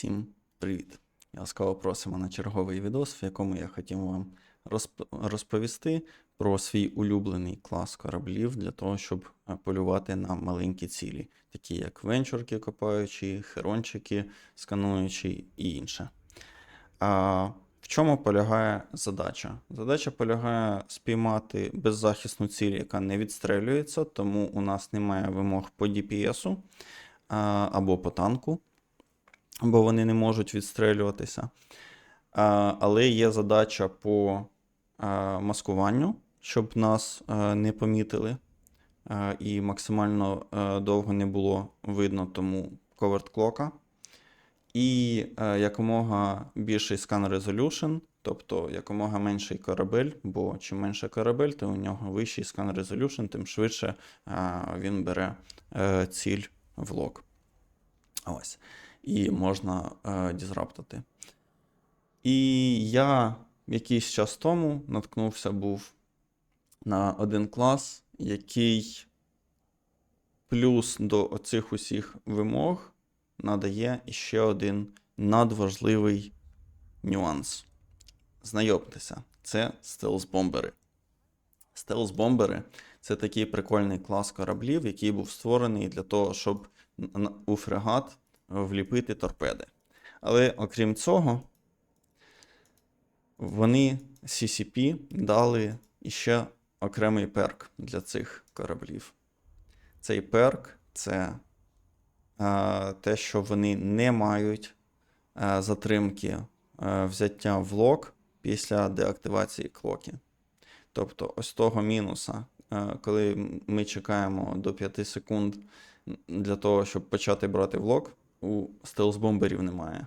Всім привіт! Ласкаво просимо на черговий відос, в якому я хотів вам розп- розповісти про свій улюблений клас кораблів для того, щоб е, полювати на маленькі цілі, такі як венчурки копаючі, херончики скануючі і інше. А в чому полягає задача? Задача полягає спіймати беззахисну ціль, яка не відстрелюється, тому у нас немає вимог по DPS або по танку, бо вони не можуть відстрелюватися. Але є задача по маскуванню, щоб нас не помітили і максимально довго не було видно, тому коверт клока. І якомога більший scan resolution, тобто якомога менший корабель, бо чим менше корабель, то у нього вищий scan resolution, тим швидше він бере е, ціль в лог. Ось. І можна е, дізраптити. І я якийсь час тому наткнувся був на один клас, який плюс до оцих усіх вимог надає ще один надважливий нюанс. Знайомтеся, це стелс-бомбери. Стелс-бомбери це такий прикольний клас кораблів, який був створений для того, щоб у фрегат вліпити торпеди. Але окрім цього, вони CCP дали іще окремий перк для цих кораблів. Цей перк це е, те, що вони не мають е, затримки е, взяття в лок після деактивації клоки. Тобто, ось того мінуса, е, коли ми чекаємо до 5 секунд для того, щоб почати брати в у стелс-бомберів немає.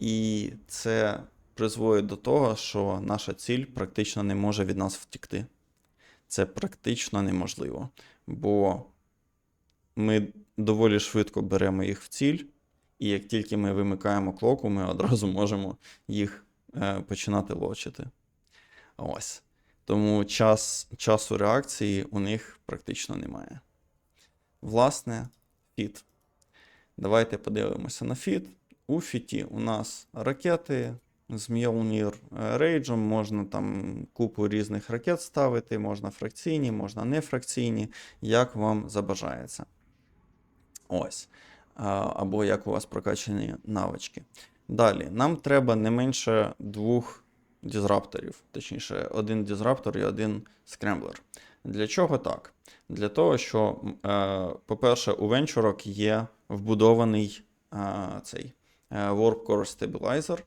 І це призводить до того, що наша ціль практично не може від нас втікти. Це практично неможливо. Бо ми доволі швидко беремо їх в ціль, і як тільки ми вимикаємо клоку, ми одразу можемо їх е, починати лочити. Ось. Тому час, часу реакції у них практично немає. Власне, фіт. Давайте подивимося на фіт. У фіті у нас ракети з Mjolnir рейджем, можна там купу різних ракет ставити, можна фракційні, можна не фракційні, як вам забажається. Ось. Або як у вас прокачані навички. Далі, нам треба не менше двох дізрапторів, точніше, один дізраптор і один скремблер. Для чого так? Для того, що, е, по-перше, у венчурок є вбудований е, цей е, Warp Core Stabilizer,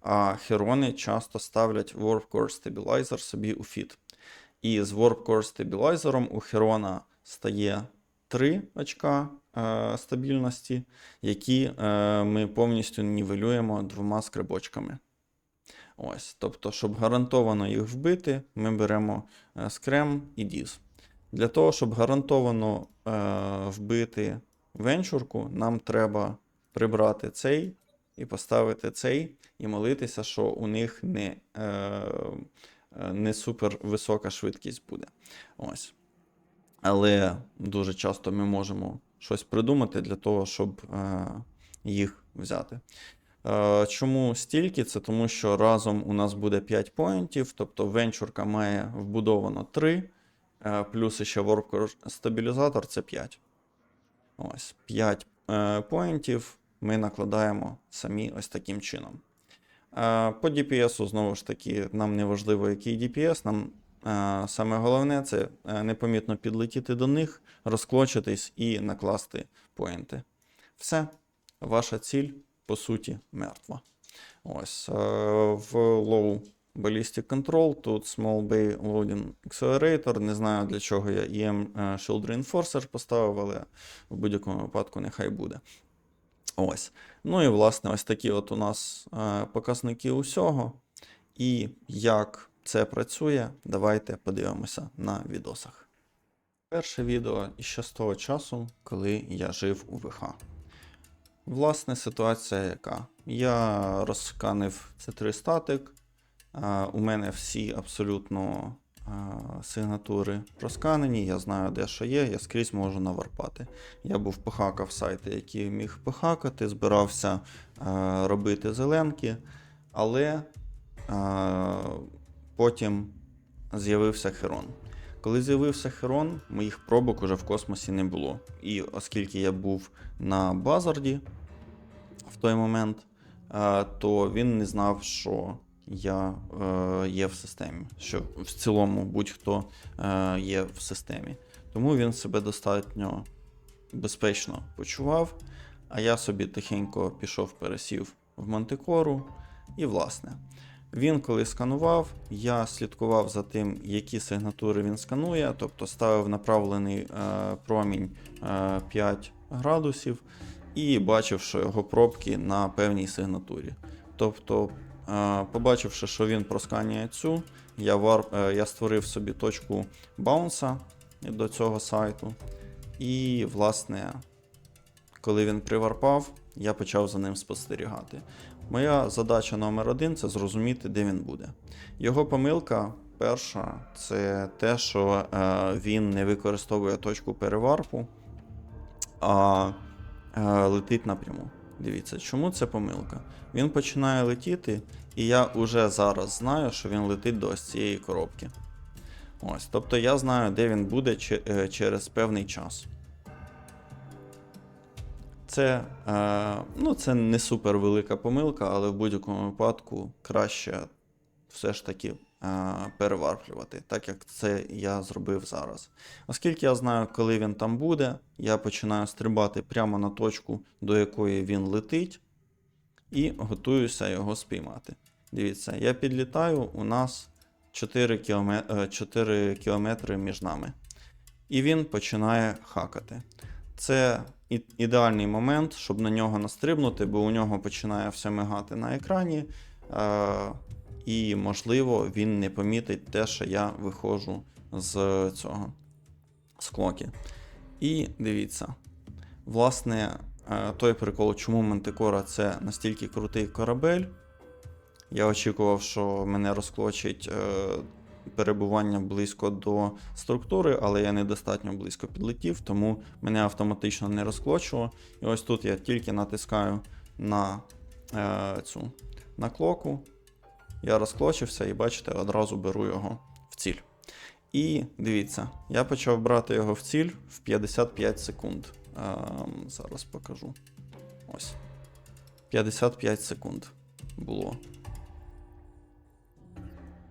а херони часто ставлять Warp Core Stabilizer собі у фіт. І з Warp Core Stabilizer у херона стає 3 очка стабільності, які ми повністю нівелюємо двома скрибочками. Ось, тобто, щоб гарантовано їх вбити, ми беремо е, скрем і діз. Для того, щоб гарантовано е, вбити венчурку, нам треба прибрати цей і поставити цей, і молитися, що у них не, е, е, не супер висока швидкість буде. Ось. Але дуже часто ми можемо щось придумати для того, щоб е, їх взяти. Е, Чому стільки? Це тому, що разом у нас буде 5 поінтів, тобто венчурка має вбудовано 3, е, плюс ще воркер стабілізатор це 5. Ось 5 е, поінтів ми накладаємо самі ось таким чином. По DPS, знову ж таки, нам не важливо, який DPS, нам саме головне це непомітно підлетіти до них, розклочитись і накласти поінти. Все, ваша ціль, по суті, мертва. Ось е, в Low Ballistic Control, тут Small Bay Loading Accelerator. Не знаю для чого я EM е, Shield Reinforcer поставив, але в будь-якому випадку нехай буде. Ось. Ну і власне, ось такі от у нас е, показники усього. І як це працює, давайте подивимося на відосах. Перше відео іще з того часу, коли я жив у ВХ. Власне, ситуація яка? Я розсканив C3 статик. е, У мене всі абсолютно сигнатури просканені, я знаю, де що є, я скрізь можу наварпати. Я був похакав сайти, які міг похакати, збирався е, робити зеленки, але е, потім з'явився Херон. Коли з'явився Херон, моїх пробок уже в космосі не було. І оскільки я був на Базарді в той момент, е, то він не знав, що я е, є в системі, що в цілому будь-хто е, є в системі. Тому він себе достатньо безпечно почував. А я собі тихенько пішов, пересів в Мантикору. І, власне, він коли сканував, я слідкував за тим, які сигнатури він сканує, тобто ставив направлений е, промінь е, 5 градусів і бачив, що його пробки на певній сигнатурі. Тобто, е, побачивши, що він просканює цю, я, вар, е, я створив собі точку баунса до цього сайту. І, власне, коли він приварпав, я почав за ним спостерігати. Моя задача номер один це зрозуміти, де він буде. Його помилка перша це те, що е, він не використовує точку переварпу, а е, летить напряму. Дивіться, чому це помилка? Він починає летіти, і я вже зараз знаю, що він летить до ось цієї коробки. Ось, тобто я знаю, де він буде е, через певний час. Це, е, ну, це не супер велика помилка, але в будь-якому випадку краще все ж таки е, переварплювати, так як це я зробив зараз. Оскільки я знаю, коли він там буде, я починаю стрибати прямо на точку, до якої він летить, і готуюся його спіймати. Дивіться, я підлітаю, у нас 4 кілометри, 4 кілометри між нами. І він починає хакати. Це ідеальний момент, щоб на нього настрибнути, бо у нього починає все мигати на екрані. Е- і, можливо, він не помітить те, що я виходжу з цього з клоки. І дивіться, власне, е, той прикол, чому Мантикора це настільки крутий корабель. Я очікував, що мене розклочить е, перебування близько до структури, але я недостатньо близько підлетів, тому мене автоматично не розклочило. І ось тут я тільки натискаю на е, цю на клоку. Я розклочився і бачите, одразу беру його в ціль. І дивіться, я почав брати його в ціль в 55 секунд. Ем, зараз покажу. Ось. 55 секунд було.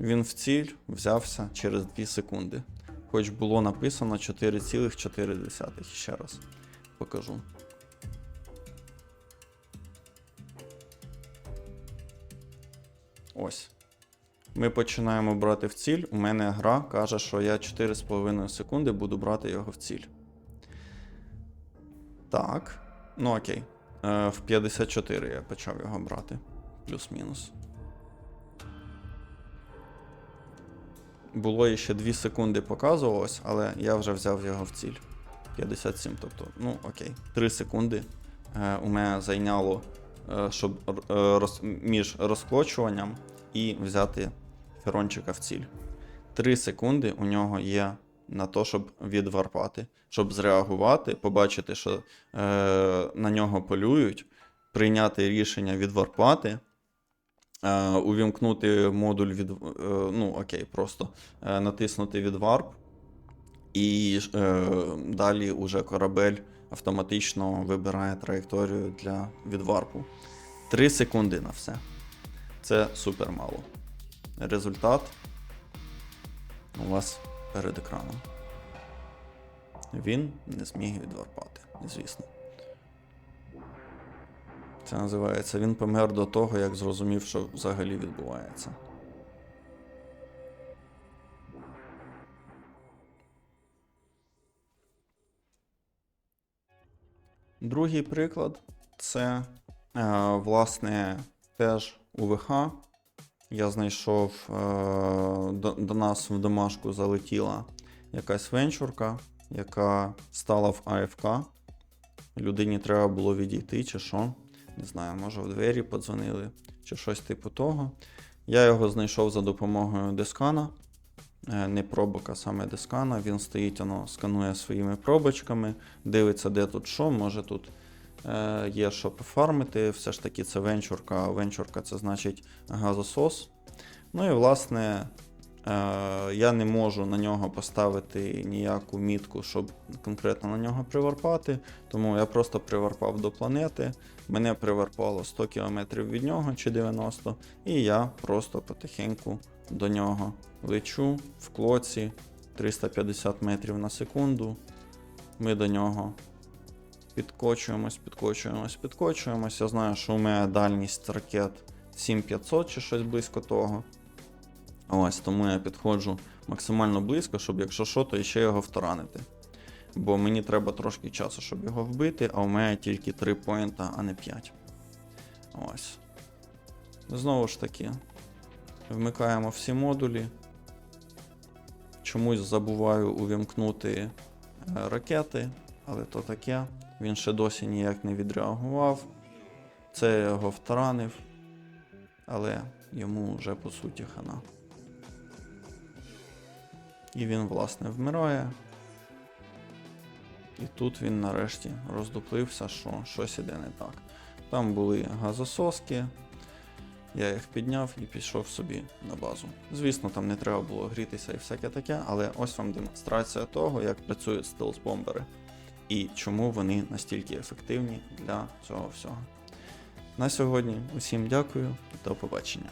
Він в ціль взявся через 2 секунди. Хоч було написано 4,4. Ще раз покажу. Ось. Ми починаємо брати в ціль. У мене гра каже, що я 4,5 секунди буду брати його в ціль. Так. Ну окей. Е, в 54 я почав його брати. Плюс-мінус. Було ще 2 секунди показувалось, але я вже взяв його в ціль. 57, тобто, ну окей. 3 секунди е, у мене зайняло, е, щоб е, роз, між розклочуванням і взяти ферончика в ціль. 3 секунди у нього є на то, щоб відварпати, щоб зреагувати, побачити, що е, на нього полюють, прийняти рішення відварпати. Е, увімкнути модуль від. е, ну, окей, просто е, натиснути відварп, і далі уже корабель автоматично вибирає траєкторію для відварпу. 3 секунди на все. Це супер мало. Результат у вас перед екраном. Він не зміг відварпати, звісно. Це називається він помер до того, як зрозумів, що взагалі відбувається. Другий приклад це, е, власне, теж УВХ. Я знайшов е, до, до нас в домашку залетіла якась венчурка, яка стала в АФК. Людині треба було відійти, чи що. Не знаю, може в двері подзвонили, чи щось типу того. Я його знайшов за допомогою дискана. е, не пробок, а саме дискана. Він стоїть, воно сканує своїми пробочками, дивиться, де тут що, може тут е, є що пофармити. Все ж таки це венчурка, а венчурка це значить газосос. Ну і власне. Е, я не можу на нього поставити ніяку мітку, щоб конкретно на нього приварпати, тому я просто приварпав до планети. Мене приварпало 100 км від нього чи 90, і я просто потихеньку до нього лечу в клоці 350 метрів на секунду. Ми до нього підкочуємось, підкочуємось, підкочуємось. Я знаю, що у мене дальність ракет 7500 чи щось близько того. Ось тому я підходжу максимально близько, щоб якщо що, то ще його втаранити. Бо мені треба трошки часу, щоб його вбити, а у мене тільки 3 поінта, а не 5. Ось. Знову ж таки, вмикаємо всі модулі. Чомусь забуваю увімкнути е, ракети, але то таке. Він ще досі ніяк не відреагував. Це я його втаранив, але йому вже по суті хана. І він, власне, вмирає. І тут він нарешті роздуплився, що щось іде не так. Там були газососки, я їх підняв і пішов собі на базу. Звісно, там не треба було грітися і всяке таке, але ось вам демонстрація того, як працюють стелс-бомбери і чому вони настільки ефективні для цього всього. На сьогодні усім дякую, до побачення.